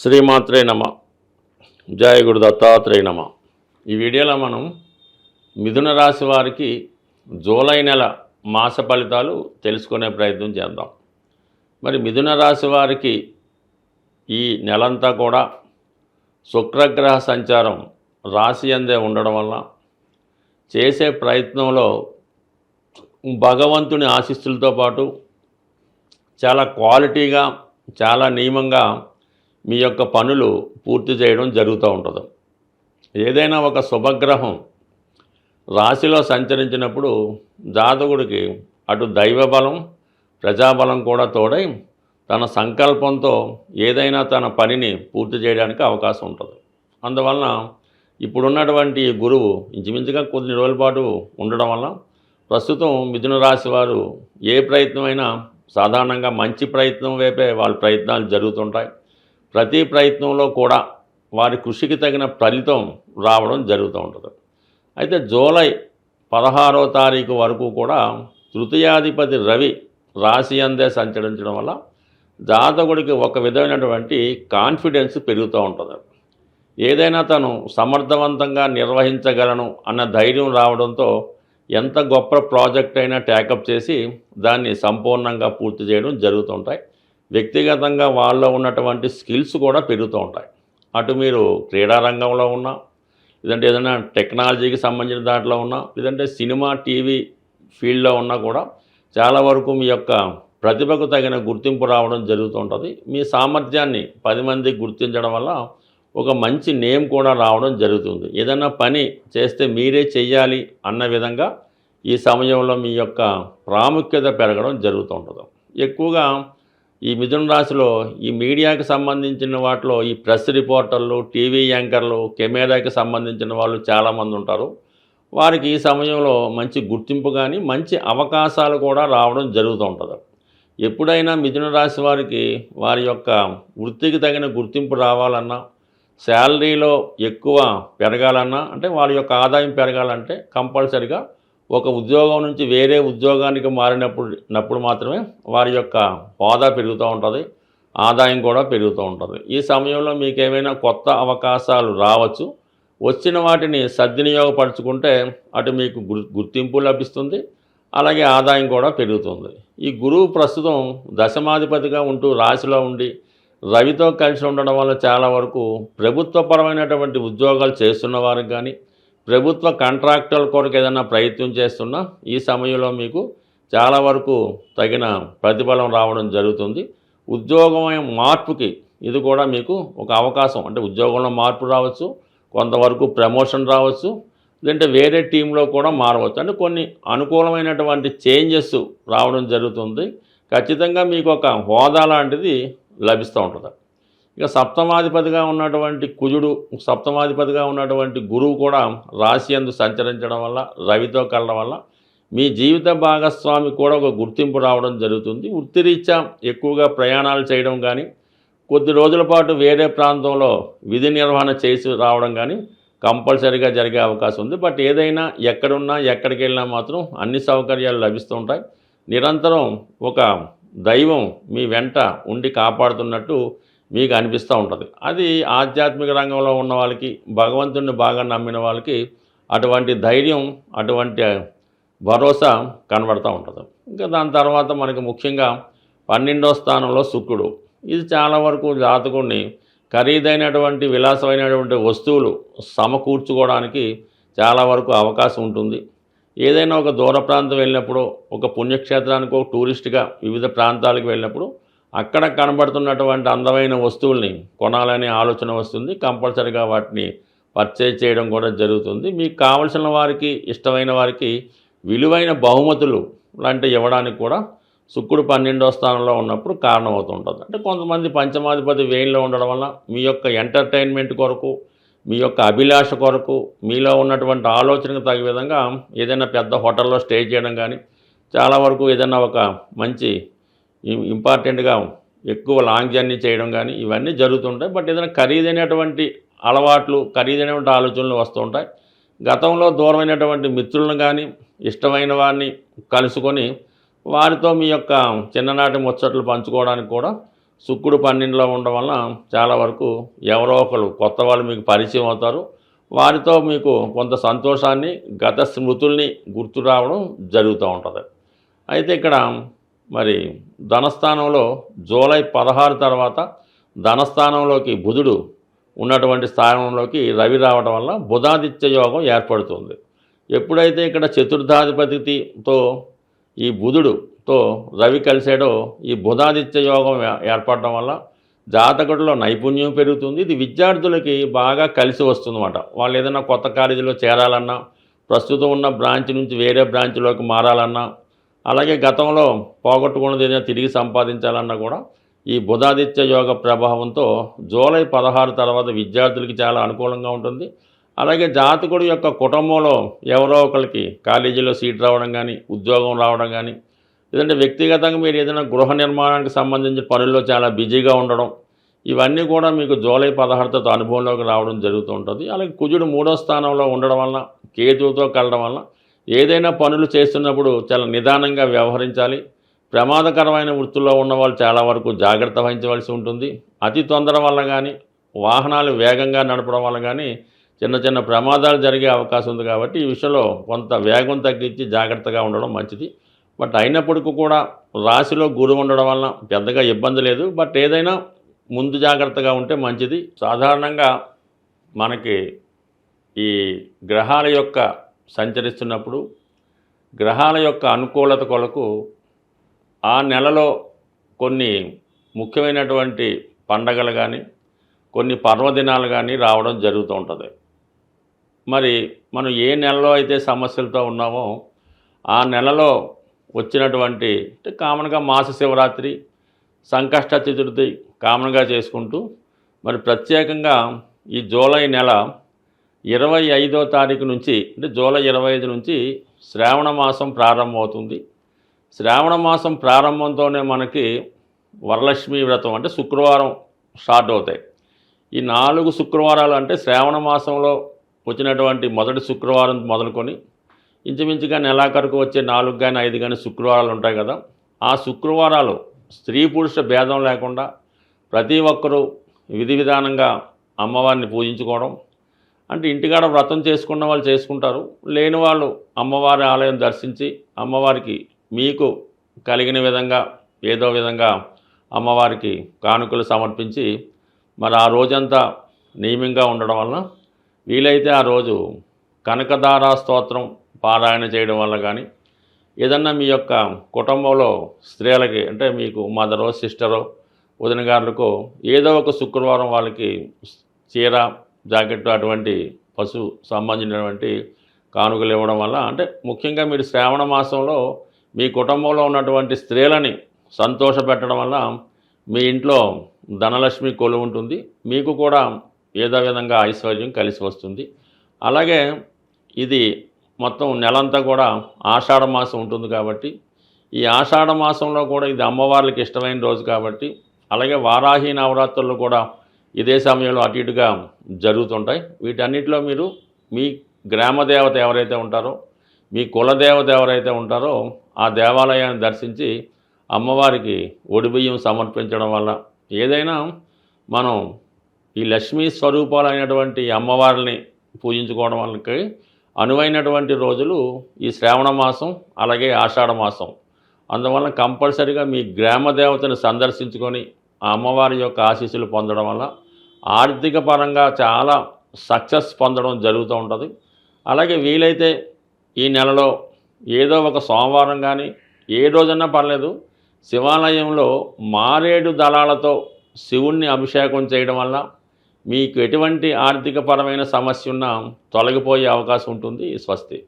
శ్రీమాత్రే నమ. జయ గురు దత్తాత్రేయ నమ. ఈ వీడియోలో మనం మిథున రాశి వారికి జూలై నెల మాస ఫలితాలు తెలుసుకునే ప్రయత్నం చేద్దాం. మరి మిథున రాశి వారికి ఈ నెలంతా కూడా శుక్రగ్రహ సంచారం రాశి అందే ఉండడం వల్ల చేసే ప్రయత్నంలో భగవంతుని ఆశిస్సులతో పాటు చాలా క్వాలిటీగా చాలా నియమంగా మీ యొక్క పనులు పూర్తి చేయడం జరుగుతూ ఉంటుంది. ఏదైనా ఒక శుభగ్రహం రాశిలో సంచరించినప్పుడు జాతకుడికి అటు దైవబలం ప్రజాబలం కూడా తోడై తన సంకల్పంతో ఏదైనా తన పనిని పూర్తి చేయడానికి అవకాశం ఉంటుంది. అందువలన ఇప్పుడున్నటువంటి గురువు ఇంచుమించుగా కొన్ని రోజుల పాటు ఉండడం వల్ల ప్రస్తుతం మిథున రాశి వారు ఏ ప్రయత్నమైనా సాధారణంగా మంచి ప్రయత్నం వైపే వాళ్ళ ప్రయత్నాలు జరుగుతుంటాయి. ప్రతి ప్రయత్నంలో కూడా వారి కృషికి తగిన ఫలితం రావడం జరుగుతూ ఉంటుంది. అయితే జూలై పదహారో తారీఖు వరకు కూడా తృతీయాధిపతి రవి రాశి అందే సంచరించడం వల్ల జాతకుడికి ఒక విధమైనటువంటి కాన్ఫిడెన్స్ పెరుగుతూ ఉంటుంది. ఏదైనా తను సమర్థవంతంగా నిర్వహించగలను అన్న ధైర్యం రావడంతో ఎంత గొప్ప ప్రాజెక్ట్ అయినా ట్యాకప్ చేసి దాన్ని సంపూర్ణంగా పూర్తి చేయడం జరుగుతుంటాయి వ్యక్తిగతంగా వాళ్ళలో ఉన్నటువంటి స్కిల్స్ కూడా పెరుగుతూ ఉంటాయి. అటు మీరు క్రీడారంగంలో ఉన్నా లేదంటే ఏదైనా టెక్నాలజీకి సంబంధించిన దాంట్లో ఉన్నా లేదంటే సినిమా టీవీ ఫీల్డ్లో ఉన్నా కూడా చాలా వరకు మీ యొక్క ప్రతిభకు తగిన గుర్తింపు రావడం జరుగుతుంటుంది మీ సామర్థ్యాన్ని పది మంది గుర్తించడం వల్ల ఒక మంచి నేమ్ కూడా రావడం జరుగుతుంది. ఏదైనా పని చేస్తే మీరే చెయ్యాలి అన్న విధంగా ఈ సమయంలో మీ యొక్క ప్రాముఖ్యత పెరగడం జరుగుతుంటుంది ఎక్కువగా ఈ మిథున రాశిలో ఈ మీడియాకి సంబంధించిన వాటిలో ఈ ప్రెస్ రిపోర్టర్లు టీవీ యాంకర్లు కెమెరాకి సంబంధించిన వాళ్ళు చాలామంది ఉంటారు. వారికి ఈ సమయంలో మంచి గుర్తింపు కానీ మంచి అవకాశాలు కూడా రావడం జరుగుతూ ఉంటుంది. ఎప్పుడైనా మిథున రాశి వారికి వారి యొక్క వృత్తికి తగిన గుర్తింపు రావాలన్నా శాలరీలో ఎక్కువ పెరగాలన్నా అంటే వారి యొక్క ఆదాయం పెరగాలంటే కంపల్సరిగా ఒక ఉద్యోగం నుంచి వేరే ఉద్యోగానికి మారినప్పుడు నప్పుడు మాత్రమే వారి యొక్క హోదా పెరుగుతూ ఉంటుంది ఆదాయం కూడా పెరుగుతూ ఉంటుంది. ఈ సమయంలో మీకు ఏమైనా కొత్త అవకాశాలు రావచ్చు వచ్చిన వాటిని సద్వినియోగపరచుకుంటే అటు మీకు గుర్- గుర్తింపు లభిస్తుంది అలాగే ఆదాయం కూడా పెరుగుతుంది. ఈ గురువు ప్రస్తుతం దశమాధిపతిగా ఉంటూ రాశిలో ఉండి రవితో కలిసి ఉండడం వల్ల చాలా వరకు ప్రభుత్వపరమైనటువంటి ఉద్యోగాలు చేస్తున్న వారికి కానీ ప్రభుత్వ కాంట్రాక్టుల కొరకు ఏదైనా ప్రయత్నం చేస్తున్నా ఈ సమయంలో మీకు చాలా వరకు తగిన ప్రతిఫలం రావడం జరుగుతుంది. ఉద్యోగమైన మార్పుకి ఇది కూడా మీకు ఒక అవకాశం. అంటే ఉద్యోగంలో మార్పు రావచ్చు కొంతవరకు ప్రమోషన్ రావచ్చు లేదంటే వేరే టీంలో కూడా మారవచ్చు. అంటే కొన్ని అనుకూలమైనటువంటి చేంజెస్ రావడం జరుగుతుంది. ఖచ్చితంగా మీకు ఒక హోదా లాంటిది లభిస్తూ ఉంటుంది. ఇక సప్తమాధిపతిగా ఉన్నటువంటి కుజుడు సప్తమాధిపతిగా ఉన్నటువంటి గురువు కూడా రాశి అందు సంచరించడం వల్ల రవితో కలడం వల్ల మీ జీవిత భాగస్వామి కూడా ఒక గుర్తింపు రావడం జరుగుతుంది. వృత్తిరీత్యా ఎక్కువగా ప్రయాణాలు చేయడం కానీ కొద్ది రోజుల పాటు వేరే ప్రాంతంలో విధి నిర్వహణ చేసి రావడం కానీ కంపల్సరీగా జరిగే అవకాశం ఉంది. బట్ ఏదైనా ఎక్కడున్నా ఎక్కడికి వెళ్ళినా మాత్రం అన్ని సౌకర్యాలు లభిస్తుంటాయి. నిరంతరం ఒక దైవం మీ వెంట ఉండి కాపాడుతున్నట్టు మీకు అనిపిస్తూ ఉంటుంది. అది ఆధ్యాత్మిక రంగంలో ఉన్న వాళ్ళకి భగవంతుడిని బాగా నమ్మిన వాళ్ళకి అటువంటి ధైర్యం అటువంటి భరోసా కనబడుతూ ఉంటుంది. ఇంకా దాని తర్వాత మనకి ముఖ్యంగా పన్నెండో స్థానంలో శుక్రుడు. ఇది చాలా వరకు జాతకుడిని ఖరీదైనటువంటి విలాసమైనటువంటి వస్తువులు సమకూర్చుకోవడానికి చాలా వరకు అవకాశం ఉంటుంది. ఏదైనా ఒక దూర ప్రాంతం వెళ్ళినప్పుడు ఒక పుణ్యక్షేత్రానికి ఒక టూరిస్ట్గా వివిధ ప్రాంతాలకు వెళ్ళినప్పుడు అక్కడ కనబడుతున్నటువంటి అందమైన వస్తువుల్ని కొనాలనే ఆలోచన వస్తుంది. కంపల్సరీగా వాటిని పర్చేజ్ చేయడం కూడా జరుగుతుంది. మీకు కావలసిన వారికి ఇష్టమైన వారికి విలువైన బహుమతులు లాంటి ఇవ్వడానికి కూడా శుక్రుడు పన్నెండో స్థానంలో ఉన్నప్పుడు కారణమవుతుంటుంది. అంటే కొంతమంది పంచమాధిపతి వేయిలో ఉండడం వల్ల మీ యొక్క ఎంటర్టైన్మెంట్ కొరకు మీ యొక్క అభిలాష కొరకు మీలో ఉన్నటువంటి ఆలోచనకు తగ్గ విధంగా ఏదైనా పెద్ద హోటల్లో స్టే చేయడం కానీ చాలా వరకు ఏదైనా ఒక మంచి ఇంపార్టెంట్గా ఎక్కువ లాంగ్ జర్నీ చేయడం కానీ ఇవన్నీ జరుగుతుంటాయి. బట్ ఏదైనా ఖరీదైనటువంటి అలవాట్లు ఖరీదైనటువంటి ఆలోచనలు వస్తుంటాయి. గతంలో దూరమైనటువంటి మిత్రులను కానీ ఇష్టమైన వారిని కలుసుకొని వారితో మీ యొక్క చిన్ననాటి ముచ్చట్లు పంచుకోవడానికి కూడా శుక్రుడు పన్నెండులో ఉండడం వల్ల చాలా వరకు ఎవరో ఒకరు కొత్త వాళ్ళు మీకు పరిచయం అవుతారు. వారితో మీకు కొంత సంతోషాన్ని గత స్మృతుల్ని గుర్తు రావడం జరుగుతూ ఉంటుంది. అయితే ఇక్కడ మరి ధనస్థానంలో జూలై పదహారు తర్వాత ధనస్థానంలోకి బుధుడు ఉన్నటువంటి స్థానంలోకి రవి రావడం వల్ల బుధాదిత్య యోగం ఏర్పడుతుంది. ఎప్పుడైతే ఇక్కడ చతుర్థాధిపతితో ఈ బుధుడుతో రవి కలిసాడో ఈ బుధాదిత్య యోగం ఏర్పడడం వల్ల జాతకుడిలో నైపుణ్యం పెరుగుతుంది. ఇది విద్యార్థులకి బాగా కలిసి వస్తుందన్నమాట. వాళ్ళు ఏదైనా కొత్త కాలేజీలో చేరాలన్నా ప్రస్తుతం ఉన్న బ్రాంచ్ నుంచి వేరే బ్రాంచ్లోకి మారాలన్నా అలాగే గతంలో పోగొట్టుకున్నది ఏదైనా తిరిగి సంపాదించాలన్నా కూడా ఈ బుధాదిత్య యోగ ప్రభావంతో జూలై పదహారు తర్వాత విద్యార్థులకి చాలా అనుకూలంగా ఉంటుంది. అలాగే జాతకుడు యొక్క కుటుంబంలో ఎవరో ఒకరికి కాలేజీలో సీట్ రావడం కానీ ఉద్యోగం రావడం కానీ లేదంటే వ్యక్తిగతంగా మీరు ఏదైనా గృహ నిర్మాణానికి సంబంధించిన పనుల్లో చాలా బిజీగా ఉండడం ఇవన్నీ కూడా మీకు జూలై పదహారుతో అనుభవంలోకి రావడం జరుగుతూ ఉంటుంది. అలాగే కుజుడు మూడో స్థానంలో ఉండడం వలన కేతువుతో కలడం వలన ఏదైనా పనులు చేస్తున్నప్పుడు చాలా నిదానంగా వ్యవహరించాలి. ప్రమాదకరమైన వృత్తుల్లో ఉన్న వాళ్ళు చాలా వరకు జాగ్రత్త వహించవలసి ఉంటుంది. అతి తొందర వల్ల కానీ వాహనాలు వేగంగా నడపడం వల్ల కానీ చిన్న చిన్న ప్రమాదాలు జరిగే అవకాశం ఉంది కాబట్టి ఈ విషయంలో కొంత వేగం తగ్గించి జాగ్రత్తగా ఉండడం మంచిది. బట్ అయినప్పటికీ కూడా రాశిలో గురువు ఉండడం వలన పెద్దగా ఇబ్బంది లేదు. బట్ ఏదైనా ముందు జాగ్రత్తగా ఉంటే మంచిది. సాధారణంగా మనకి ఈ గ్రహాల యొక్క సంచరిస్తున్నప్పుడు గ్రహాల యొక్క అనుకూలత కొరకు ఆ నెలలో కొన్ని ముఖ్యమైనటువంటి పండగలు కానీ కొన్ని పర్వదినాలు కానీ రావడం జరుగుతూ ఉంటుంది. మరి మనం ఏ నెలలో అయితే సమస్యలతో ఉన్నామో ఆ నెలలో వచ్చినటువంటి అంటే కామన్గా మాస శివరాత్రి సంకష్ట చతుర్థి కామన్గా చేసుకుంటూ మరి ప్రత్యేకంగా ఈ జూలై నెల ఇరవై ఐదో తారీఖు నుంచి అంటే జూలై ఇరవై ఐదు నుంచి శ్రావణ మాసం ప్రారంభమవుతుంది. శ్రావణ మాసం ప్రారంభంతోనే మనకి వరలక్ష్మి వ్రతం అంటే శుక్రవారం స్టార్ట్ అవుతాయి. ఈ నాలుగు శుక్రవారాలు అంటే శ్రావణ మాసంలో వచ్చినటువంటి మొదటి శుక్రవారం మొదలుకొని ఇంచుమించుగా నెలాఖరుకు వచ్చే నాలుగు కానీ ఐదు కానీ శుక్రవారాలు ఉంటాయి కదా. ఆ శుక్రవారాలు స్త్రీ పురుష భేదం లేకుండా ప్రతి ఒక్కరూ విధి విధానంగా అమ్మవారిని పూజించుకోవడం అంటే ఇంటికాడ వ్రతం చేసుకున్న వాళ్ళు చేసుకుంటారు. లేని వాళ్ళు అమ్మవారి ఆలయం దర్శించి అమ్మవారికి మీకు కలిగిన విధంగా ఏదో విధంగా అమ్మవారికి కానుకలు సమర్పించి మరి ఆ రోజంతా నియమంగా ఉండడం వలన వీలైతే ఆ రోజు కనకదారా స్తోత్రం పారాయణ చేయడం వల్ల కానీ ఏదన్నా మీ యొక్క కుటుంబంలో స్త్రీలకి అంటే మీకు మదరో సిస్టరో వదిన గారులకు ఏదో ఒక శుక్రవారం వాళ్ళకి చీర జాకెట్ అటువంటి పశు సంబంధించినటువంటి కానుకలు ఇవ్వడం వల్ల అంటే ముఖ్యంగా మీరు శ్రావణ మాసంలో మీ కుటుంబంలో ఉన్నటువంటి స్త్రీలని సంతోషపెట్టడం వల్ల మీ ఇంట్లో ధనలక్ష్మి కొలు ఉంటుంది. మీకు కూడా ఏదో విధంగా ఐశ్వర్యం కలిసి వస్తుంది. అలాగే ఇది మొత్తం నెలంతా కూడా ఆషాఢ మాసం ఉంటుంది కాబట్టి ఈ ఆషాఢ మాసంలో కూడా ఇది అమ్మవార్లకి ఇష్టమైన రోజు కాబట్టి అలాగే వారాహి నవరాత్రులు కూడా ఇదే సమయంలో అటు ఇటుగా జరుగుతుంటాయి. వీటన్నిటిలో మీరు మీ గ్రామ దేవత ఎవరైతే ఉంటారో మీ కులదేవత ఎవరైతే ఉంటారో ఆ దేవాలయాన్ని దర్శించి అమ్మవారికి ఒడిబియ్యం సమర్పించడం వల్ల ఏదైనా మనం ఈ లక్ష్మీ స్వరూపాలైనటువంటి అమ్మవారిని పూజించుకోవడం వల్లకి అనువైనటువంటి రోజులు ఈ శ్రావణ మాసం అలాగే ఆషాఢ మాసం. అందువల్ల కంపల్సరిగా మీ గ్రామ దేవతను సందర్శించుకొని ఆ అమ్మవారి యొక్క ఆశీస్సులు పొందడం వల్ల ఆర్థిక పరంగా చాలా సక్సెస్ పొందడం జరుగుతూ ఉంటుంది. అలాగే వీలైతే ఈ నెలలో ఏదో ఒక సోమవారం కానీ ఏ రోజన్నా పర్లేదు శివాలయంలో మారేడు దళాలతో శివుణ్ణి అభిషేకం చేయడం వల్ల మీకు ఎటువంటి ఆర్థికపరమైన సమస్య ఉన్నా తొలగిపోయే అవకాశం ఉంటుంది. స్వస్తి.